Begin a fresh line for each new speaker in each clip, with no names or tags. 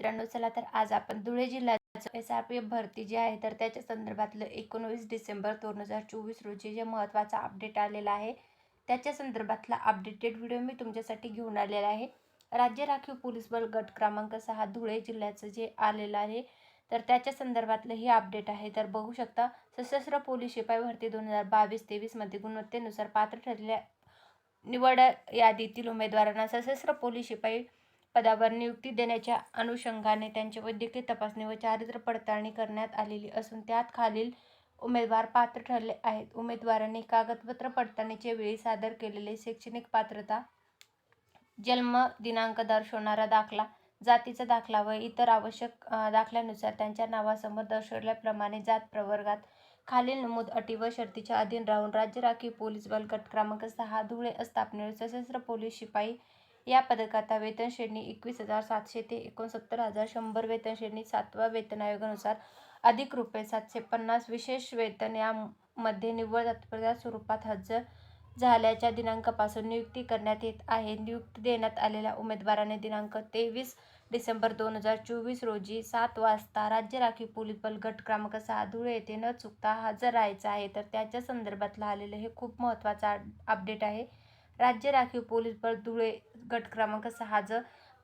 मित्रांनो चला तर आज आपण धुळे जिल्ह्याचं एस आर पी एफ भरती जी आहे तर त्याच्या संदर्भातलं एकोणवीस डिसेंबर दोन हजार चोवीस रोजी जे महत्त्वाचा अपडेट आलेला आहे त्याच्या संदर्भातला अपडेटेड व्हिडिओ मी तुमच्यासाठी घेऊन आलेला आहे. राज्य राखीव पोलीस बल गट क्रमांक सहा धुळे जिल्ह्याचं जे आलेलं आहे तर त्याच्या संदर्भातलं हे अपडेट आहे. तर बघू शकता सशस्त्र पोलीस शिपाई भरती दोन हजार बावीस तेवीसमध्ये गुणवत्तेनुसार पात्र ठरलेल्या निवड यादीतील उमेदवारांना सशस्त्र पोलीस शिपाई पदावर नियुक्ती देण्याच्या अनुषंगाने त्यांची वैद्यकीय तपासणी व चारित्र्य पडताळणी करण्यात आलेली असून त्यात खालील उमेदवार पात्र ठरले आहेत. उमेदवारांनी कागदपत्र पडताळणीच्या वेळी सादर केलेले शैक्षणिक पात्रता जन्म दिनांक दर्शवणारा दाखला जातीचा दाखला व इतर आवश्यक दाखल्यानुसार त्यांच्या नावासमोर दर्शवल्याप्रमाणे जात प्रवर्गात खालील नमूद अटी व शर्तीच्या अधीन राहून राज्य राखीव पोलीस बलकट क्रमांक सहा धुळे स्थापनेवर सशस्त्र पोलीस शिपाई या पदकात वेतन श्रेणी एकवीस हजार सातशे ते एकोणसत्तर हजार शंभर वेतन श्रेणी सातवा वेतन आयोगानुसार अधिक रुपये सातशे पन्नास विशेष वेतन यामध्ये निव्वळ तात्पुरत्या स्वरूपात हजर झाल्याच्या दिनांकापासून नियुक्ती करण्यात येत आहे. नियुक्ती देण्यात आलेल्या उमेदवाराने दिनांक तेवीस डिसेंबर दोन हजार चोवीस रोजी सात वाजता राज्य राखीव पोलीस बल गट क्रमांक सहा धुळे येथे न चुकता हजर राहायचं आहे. तर त्याच्या संदर्भातलं आलेलं हे खूप महत्त्वाचा अपडेट आहे. राज्य राखीव पोलीस बल धुळे गट क्रमांक सहा जर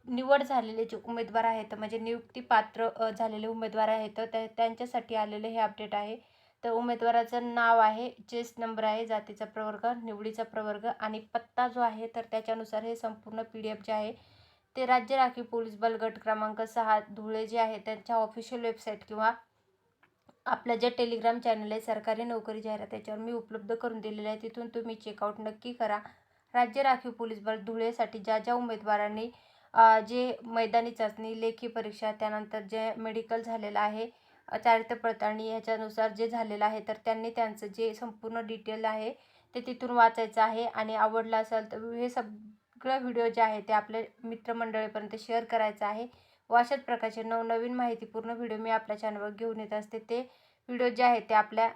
निवड झालेले जे उमेदवार आहेत म्हणजे नियुक्ती पात्र झालेले उमेदवार आहेत त्या त्यांच्यासाठी आलेले हे अपडेट आहे. तर उमेदवाराचं नाव आहे चेस्ट नंबर आहे जातीचा प्रवर्ग निवडीचा प्रवर्ग आणि पत्ता जो आहे तर त्याच्यानुसार हे संपूर्ण पी डी एफ जे आहे ते राज्य राखीव पोलीस बल गट क्रमांक सहा धुळे जे आहे त्यांच्या ऑफिशियल वेबसाईट किंवा आपलं जे टेलिग्राम चॅनल आहे सरकारी नोकरी जाहिरात त्याच्यावर मी उपलब्ध करून दिलेलं आहे तिथून तुम्ही चेकआउट नक्की करा. राज्य राखीव पोलीस बल धुळेसाठी ज्या ज्या उमेदवारांनी जे मैदानी चाचणी लेखी परीक्षा त्यानंतर जे मेडिकल झालेलं आहे चारित्र पडताळणी ह्याच्यानुसार जे झालेलं आहे तर त्यांनी त्यांचं जे संपूर्ण डिटेल आहे ते तिथून वाचायचं आहे आणि आवडलं असेल तर हे सगळं व्हिडिओ जे आहे ते आपल्या मित्रमंडळीपर्यंत शेअर करायचं आहे. व अशाच प्रकारचे नवनवीन माहितीपूर्ण व्हिडिओ मी आपल्या चॅनलवर घेऊन येत असते. ते व्हिडिओ जे आहे ते आपल्या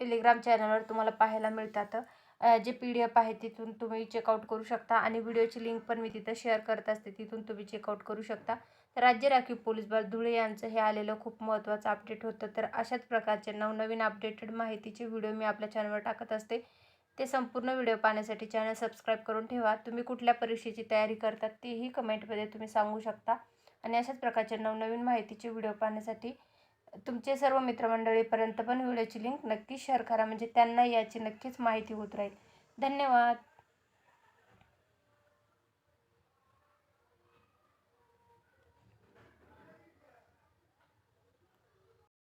टेलिग्राम चॅनलवर तुम्हाला पाहायला मिळतात. जे पी डी एफ आहे तिथून तुम्ही चेकआउट करू शकता आणि व्हिडिओची लिंक पण मी तिथं शेअर करत असते तिथून तुम्ही चेकआउट करू शकता. तर राज्य राखीव पोलीस बल धुळे यांचं हे आलेलं खूप महत्त्वाचं अपडेट होतं. तर अशाच प्रकारचे नवनवीन अपडेटेड माहितीचे व्हिडिओ मी आपल्या चॅनलवर टाकत असते. ते संपूर्ण व्हिडिओ पाहण्यासाठी चॅनल सबस्क्राईब करून ठेवा. तुम्ही कुठल्या परीक्षेची तयारी करतात तेही कमेंटमध्ये तुम्ही सांगू शकता. आणि अशाच प्रकारचे नवनवीन माहितीचे व्हिडिओ पाहण्यासाठी तुमचे सर्व मित्रमंडळीपर्यंत पण व्हिडिओची लिंक नक्की शेअर करा. म्हणजे त्यांना याची नक्कीच माहिती होत राहील. धन्यवाद.